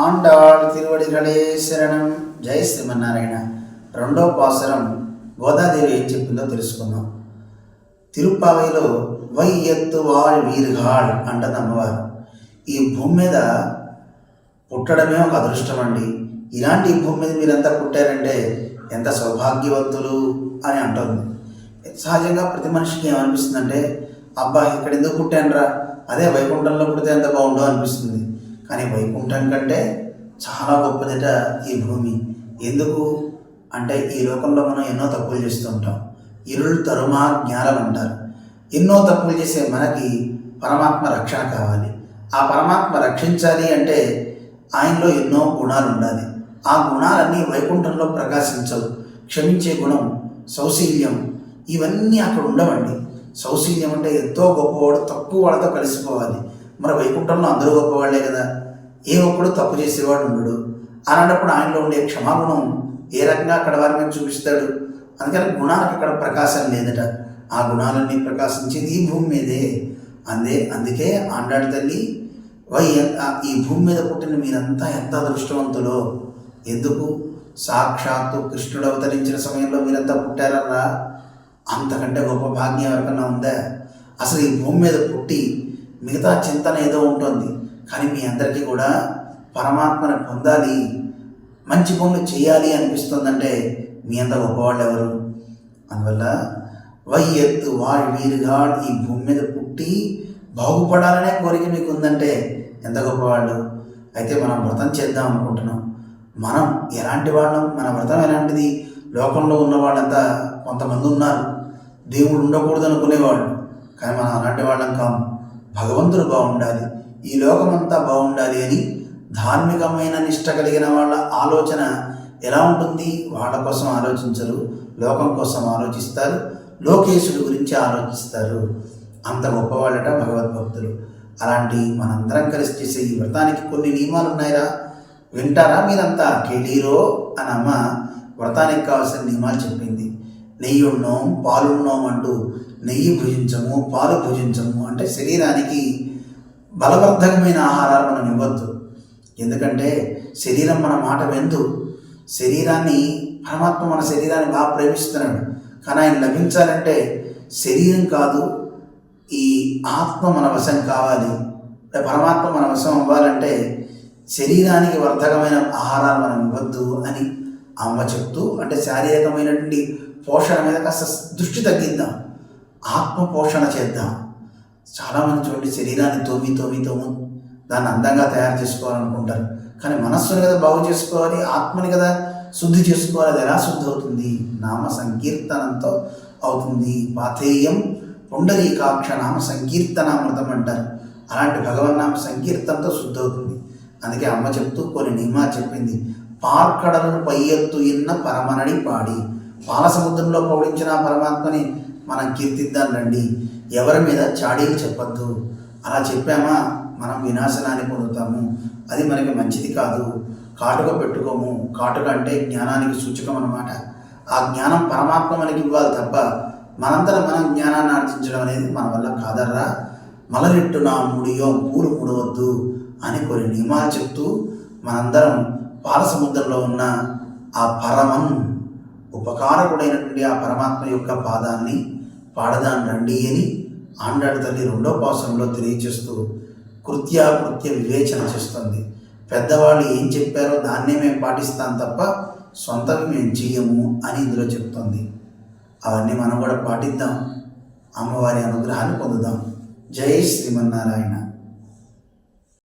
ఆండాళ్ తిరువడిగళే శరణం జై శ్రీమన్నారాయణ. రెండో పాసరం గోదాదేవి ఏం చెప్పిందో తెలుసుకుందాం. తిరుప్పావైలో వై ఎత్తు వాళ్ వీర్ఘాళ్ అంటది అమ్మవారు. ఈ భూమి మీద పుట్టడమే ఒక అదృష్టం అండి. ఇలాంటి భూమి మీద మీరంతా పుట్టారంటే ఎంత సౌభాగ్యవంతులు అని అంటుంది సహజంగా ప్రతి మనిషికి ఏమనిపిస్తుందంటే అబ్బా ఇక్కడ ఎందుకు పుట్టానరా? అదే వైకుంఠంలో పుడితే ఎంత బాగుండో అనిపిస్తుంది. కానీ వైకుంఠం కంటే చాలా గొప్పదట ఈ భూమి. ఎందుకు? అంటే ఈ లోకంలో మనం ఎన్నో తప్పులు చేస్తూ ఉంటాం. ఇరుళ్ళు తరుమా జ్ఞానం అంటారు. ఎన్నో తప్పులు చేసే మనకి పరమాత్మ రక్షణ కావాలి. ఆ పరమాత్మ రక్షించాలి అంటే ఆయనలో ఎన్నో గుణాలు ఉండాలి. ఆ గుణాలన్నీ వైకుంఠంలో ప్రకాశించవు. క్షమించే గుణం సౌశీల్యం. ఇవన్నీ అక్కడ ఉండవండి. సౌశీల్యం అంటే ఎంతో గొప్పవాడు తక్కువ వాళ్ళతో కలిసిపోవాలి. మరి వైకుంఠంలో అందరూ గొప్పవాళ్ళే కదా. ఏ ఒక్కడు తప్పు చేసేవాడు ఉండడు. అలాంటప్పుడు ఆయనలో ఉండే క్షమాగుణం ఏ రకంగా అక్కడ వారి మీద చూపిస్తాడు? అందుకని గుణాలకు అక్కడ ప్రకాశం లేదట. ఆ గుణాలన్నీ ప్రకాశించేది ఈ భూమి మీదే. అందే అందుకే ఆండాడి తల్లి వై ఈ భూమి మీద పుట్టిన మీరంతా ఎంత అదృష్టవంతులో? ఎందుకు? సాక్షాత్తు కృష్ణుడు అవతరించిన సమయంలో మీరంతా పుట్టారరా అంతకంటే గొప్ప భాగ్యం ఎవరికన్నా ఉందా? అసలు ఈ భూమి మీద పుట్టి మిగతా చింతన ఏదో ఉంటుంది. కానీ మీ అందరికీ కూడా పరమాత్మని పొందాలి మంచి పనులు చేయాలి అనిపిస్తుందంటే మీ అంత గొప్పవాళ్ళు ఎవరు? అందువల్ల వై ఎత్తు వాడి వీరుగా ఈ భూమి మీద పుట్టి బాగుపడాలనే కోరిక మీకు ఉందంటే ఎంత గొప్పవాళ్ళు? అయితే మనం వ్రతం చేద్దాం అనుకుంటున్నాం. మనం ఎలాంటి వాళ్ళం? మన వ్రతం ఎలాంటిది? లోకంలో ఉన్న వాళ్ళంతా కొంతమంది ఉన్నారు. దేవుడు ఉండకూడదు అనుకునేవాళ్ళు కానీ మనం అలాంటి వాళ్ళం కాము భగవంతుడు బాగుండాలి ఈ లోకమంతా బాగుండాలి అని ధార్మికమైన నిష్ట కలిగిన వాళ్ళ ఆలోచన ఎలా ఉంటుంది? వాళ్ళ కోసం ఆలోచించరు లోకం కోసం ఆలోచిస్తారు లోకేశుడి గురించి ఆలోచిస్తారు. అంత గొప్పవాళ్ళట భగవద్భక్తులు. అలాంటి మనందరం కలిసి చేసే ఈ వ్రతానికి కొన్ని నియమాలు ఉన్నాయిరా. వింటారా మీరంతా? కేళీరో అని అమ్మ వ్రతానికి కావాల్సిన నియమాలు చెప్పింది. నెయ్యి ఉన్నోం పాలున్నాం అంటూ నెయ్యి భుజించము పాలు భుజించము అంటే శరీరానికి బలవర్ధకమైన ఆహారాలు మనం ఇవ్వద్దు. ఎందుకంటే శరీరం మన మాట వెందు శరీరాన్ని పరమాత్మ మన శరీరాన్ని బాగా ప్రేమిస్తున్నాడు. కానీ ఆయన లభించాలంటే శరీరం కాదు ఈ ఆత్మ మన వశం కావాలి. పరమాత్మ మన వశం అవ్వాలంటే శరీరానికి వర్ధకమైన ఆహారాలు మనం ఇవ్వద్దు అని అమ్మ చెప్తూ అంటే శారీరకమైనటువంటి పోషణ మీద కాస్త దృష్టి తగ్గిద్దాం. ఆత్మ పోషణ చేద్దాం. చాలామంది చూడండి శరీరాన్ని తోమి తోమి తోము దాన్ని అందంగా తయారు చేసుకోవాలనుకుంటారు. కానీ మనస్సుని కదా బాగు చేసుకోవాలి ఆత్మని కదా శుద్ధి చేసుకోవాలి అది ఎలా శుద్ధి అవుతుంది? నామ సంకీర్తనంతో అవుతుంది. పాథేయం పుండరీకాక్ష నామ సంకీర్తనామృతం అంటారు. అలాంటి భగవన్నామ సంకీర్తనతో శుద్ధి అవుతుంది. అందుకే అమ్మ చెప్తూ కొన్ని నియమాలు చెప్పింది. పార్కడలను పై ఎత్తు ఇన్న పరమనని పాడి. పాల సముద్రంలో పౌడించిన పరమాత్మని మనం కీర్తిద్దాం రండి ఎవరి మీద చాడీలు చెప్పొద్దు. అలా చెప్పామా మనం వినాశనాన్ని పొందుతాము. అది మనకి మంచిది కాదు. కాటుక పెట్టుకోము. కాటుక అంటే జ్ఞానానికి సూచకం అన్నమాట. ఆ జ్ఞానం పరమాత్మ మనకి ఇవ్వాలి తప్ప మనంతట మనం జ్ఞానాన్ని ఆర్జించడం అనేది మన వల్ల కాదర్రా. మలనెట్టు నా ముడియో పూలు ముడవద్దు అని కొన్ని నియమాలు చెప్తూ మనందరం బాలసముద్రంలో ఉన్న ఆ పరమం ఉపకారకుడైనటువంటి ఆ పరమాత్మ యొక్క పాదాన్ని పాడదాన్ని రండి అని ఆండాడు తల్లి రెండో పాసంలో తెలియచేస్తూ కృత్యాకృత్య వివేచన చేస్తుంది. పెద్దవాళ్ళు ఏం చెప్పారో దాన్నే మేము పాటిస్తాం తప్ప సొంతవి మేము చెయ్యము అని ఇందులో చెప్తుంది. అవన్నీ మనం కూడా పాటిద్దాం. అమ్మవారి అనుగ్రహాన్ని పొందుదాం. జై శ్రీమన్నారాయణ.